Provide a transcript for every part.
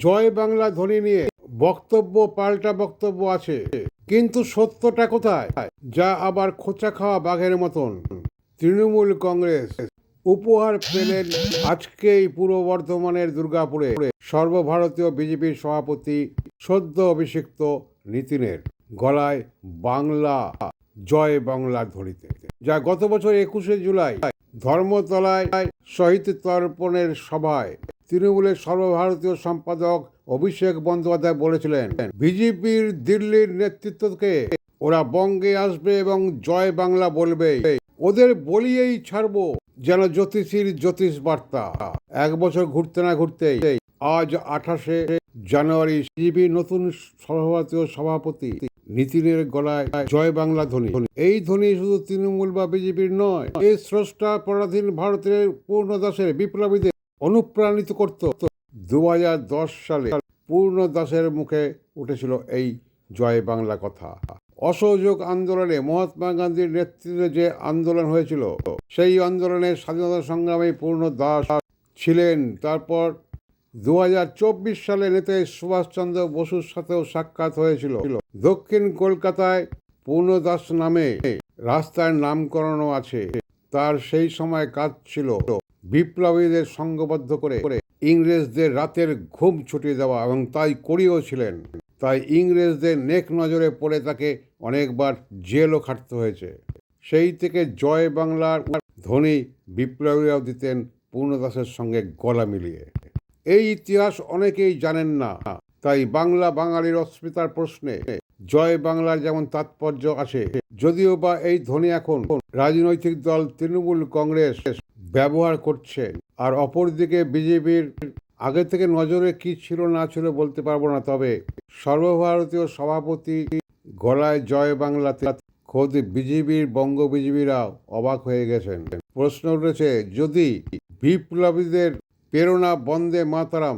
জয় বাংলা ধ্বনি নিয়ে বক্তব্য, পাল্টা বক্তব্য আছে। কিন্তু সত্যটা কোথায়? যা আবার খোঁচা খাওয়া বাঘের মতন। তৃণমূল কংগ্রেস উপহার পেলেন আজকেই পূর্ব বর্ধমানের দুর্গাপুরে। সর্বভারতীয় বিজেপির সভাপতি সদ্য অভিষিক্ত নীতিনের গলায় বাংলা, জয় বাংলা ধ্বনিতে। যা গত বছর একুশে জুলাই ধর্মতলায় শহীদ তর্পণের সভায় তৃণমূলের সর্বভারতীয় সম্পাদক অভিষেক বন্দ্যোপাধ্যায় বলেছিলেন, বিজেপির দিল্লির নেতৃত্বকে ওরা বঙ্গে আসবে এবং জয় বাংলা বলবে। ওদের বলিয়েই ছাড়বো যেন জ্যোতিষীর জ্যোতিষ বার্তা। এক বছর ঘুরতে না ঘুরতেই আজ আঠাশে জানুয়ারি বিজেপির নতুন সর্বভারতীয় সভাপতি নীতিনের গলায় জয় বাংলা ধ্বনি। এই ধ্বনি শুধু তৃণমূল বা বিজেপির নয় এই স্রষ্টা পরাধীন ভারতের পূর্ণ পূর্ণদাসের বিপ্লবীদের অনুপ্রাণিত করত। দু হাজার দশ সালে পূর্ণ দাসের মুখে উঠেছিল এই জয় বাংলা কথা। অসহযোগ আন্দোলনে মহাত্মা গান্ধীর নেতৃত্বে যে আন্দোলন হয়েছিল, সেই আন্দোলনে স্বাধীনতা সংগ্রামে পূর্ণ দাস ছিলেন। তারপর দু হাজার চব্বিশ সালে নেতাজি সুভাষচন্দ্র বসুর সাথেও সাক্ষাৎ হয়েছিল। দক্ষিণ কলকাতায় পূর্ণ দাস নামে রাস্তার নামকরণও আছে। তার সেই সময় কাজ ছিল। বিপ্লবীদের সংঘবদ্ধ করে ইংরেজদের রাতের ঘুম ছুটিয়ে দেওয়া এবং তাই করিয়েও ছিলেন। তাই ইংরেজদের নেক নজরে পড়ে তাকে অনেকবার জেলও খাটতে হয়েছে। সেই থেকে জয় বাংলার ধ্বনি বিপ্লবীরাও দিতেন পূর্ণদাসের সঙ্গে গলা মিলিয়ে। এই ইতিহাস অনেকেই জানেন না। তাই বাংলা বাঙালির অস্মিতার প্রশ্নে, জয় বাংলার যেমন তাৎপর্য আছে, যদিও বা এই ধ্বনি এখন রাজনৈতিক দল তৃণমূল কংগ্রেস ব্যবহার করছে। আর অপরদিকে বিজেপির আগে থেকে নজরে কি ছিল না ছিল বলতে পারব না, তবে সর্বভারতীয় সভাপতি গলায় জয় বাংলাতে খোদ বিজেপির বঙ্গ বিজেপিরাও অবাক হয়ে গেছেন। প্রশ্ন উঠেছে, যদি বিপ্লবীদের প্রেরণা বন্দে মাতারাম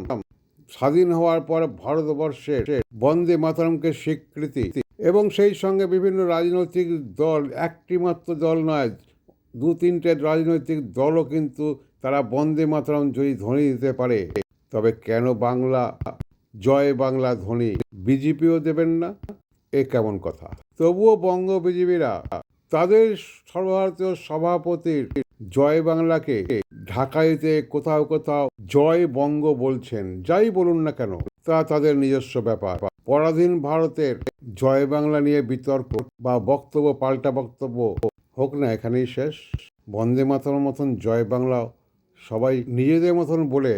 স্বাধীন হওয়ার পর ভারতবর্ষের বন্দে মাতারামকে স্বীকৃতি এবং সেই সঙ্গে বিভিন্ন রাজনৈতিক দল একটি মাত্র দল নয় দু তিনটে রাজনৈতিক দলও কিন্তু তারা বন্দে মাতরম জয়ী ধ্বনি দিতে পারে। তবে কেন বাংলা? জয় বাংলা ধ্বনি। বিজেপিও দেবেন না? এ কেমন কথা? তবুও বঙ্গ বিজেপিরা তাদের সর্বভারতীয় সভাপতির জয় বাংলাকে ঢাকাইতে কোথাও কোথাও জয় বঙ্গ বলছেন। যাই বলুন না কেন, তা তাদের নিজস্ব ব্যাপার। পরাধীন ভারতের জয় বাংলা নিয়ে বিতর্ক বা বক্তব্য, পাল্টা বক্তব্য হোক না, এখানেই শেষ। বন্দে মাতার মতন জয় বাংলা। সবাই নিজেদের মতন বলে,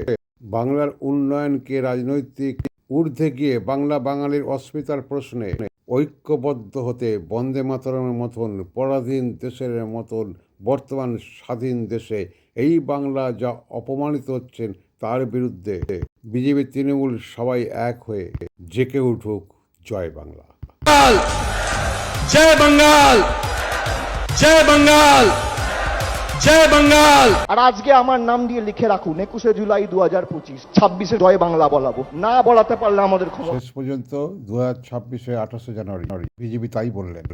বাংলার উন্নয়নকে, রাজনৈতিক ঊর্ধ্বে গিয়ে বাংলা বাঙালির অস্মিতার প্রশ্নে ঐক্যবদ্ধ হতে বন্দে মাতরমের মতন, পরাধীন দেশের মতন, বর্তমান স্বাধীন দেশে এই বাংলা যা অপমানিত হচ্ছেন তার বিরুদ্ধে বিজেপি, তৃণমূল সবাই এক হয়ে জেকে উঠুক জয় বাংলা। জয় বাংলা! জয় বাঙ্গাল জয় বাঙ্গাল আর আজকে আমার নাম দিয়ে লিখে রাখুন একুশে জুলাই দু হাজার পঁচিশ ছাব্বিশে জয় বাংলা বলাবো। না বলাতে পারলে আমাদের খবর শেষ পর্যন্ত দু হাজার ছাব্বিশে আঠাশে জানুয়ারি বিজেপি তাই বললেন।